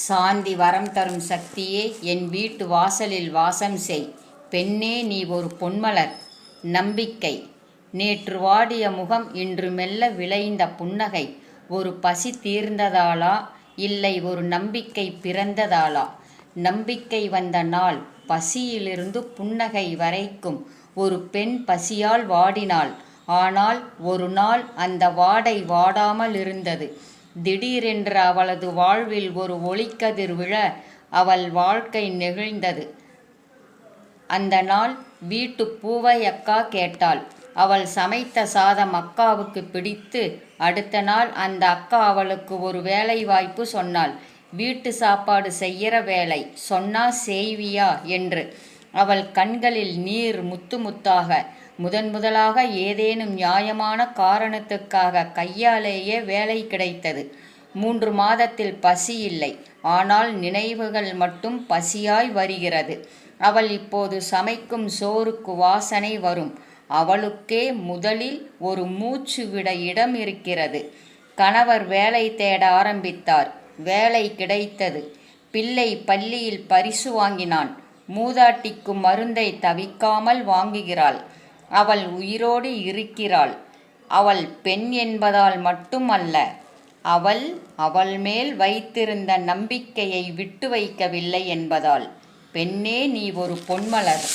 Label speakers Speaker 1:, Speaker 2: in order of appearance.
Speaker 1: சாந்தி வரம் தரும் சக்தியே என் வீட்டு வாசலில் வாசம் செய். பெண்ணே நீ ஒரு பொன்மலர். நம்பிக்கை. நேற்று வாடிய முகம் இன்று மெல்ல விளைந்த புன்னகை. ஒரு பசி தீர்ந்ததாலா? இல்லை ஒரு நம்பிக்கை பிறந்ததாலா? நம்பிக்கை வந்த நாள் பசியிலிருந்து புன்னகை வரைக்கும். ஒரு பெண் பசியால் வாடினாள். ஆனால் ஒரு நாள் அந்த வாடை வாடாமல் இருந்தது. திடீரென்று அவளது வாழ்வில் ஒரு ஒளிக்கதிர் விழ அவள் வாழ்க்கை நெகிழ்ந்தது. அந்த நாள் வீட்டு பூவை அக்கா கேட்டாள். அவள் சமைத்த சாதம் அக்காவுக்கு பிடித்து அடுத்த நாள் அந்த அக்கா அவளுக்கு ஒரு வேலை வாய்ப்பு சொன்னாள். வீட்டு சாப்பாடு செய்கிற வேலை சொன்னா செய்வியா? என்று. அவள் கண்களில் நீர் முத்து முத்தாக முதன் முதலாக ஏதேனும் நியாயமான காரணத்துக்காக கையாலேயே வேலை கிடைத்தது. மூன்று மாதத்தில் பசி இல்லை. ஆனால் நினைவுகள் மட்டும் பசியாய் வருகிறது. அவள் இப்போது சமைக்கும் சோறுக்கு வாசனை வரும். அவளுக்கே முதலில் ஒரு மூச்சு விட இடம் இருக்கிறது. கணவர் வேலை தேட ஆரம்பித்தார். வேலை கிடைத்தது. பிள்ளை பள்ளியில் பரிசு வாங்கினான். மூதாட்டிக்கு மருந்தை தவிக்காமல் வாங்குகிறாள். அவள் உயிரோடு இருக்கிறாள். அவள் பெண் என்பதால் மட்டுமல்ல அவள் அவள் மேல் வைத்திருந்த நம்பிக்கையை விட்டு வைக்கவில்லை என்பதால். பெண்ணே நீ ஒரு பொன்மலர்.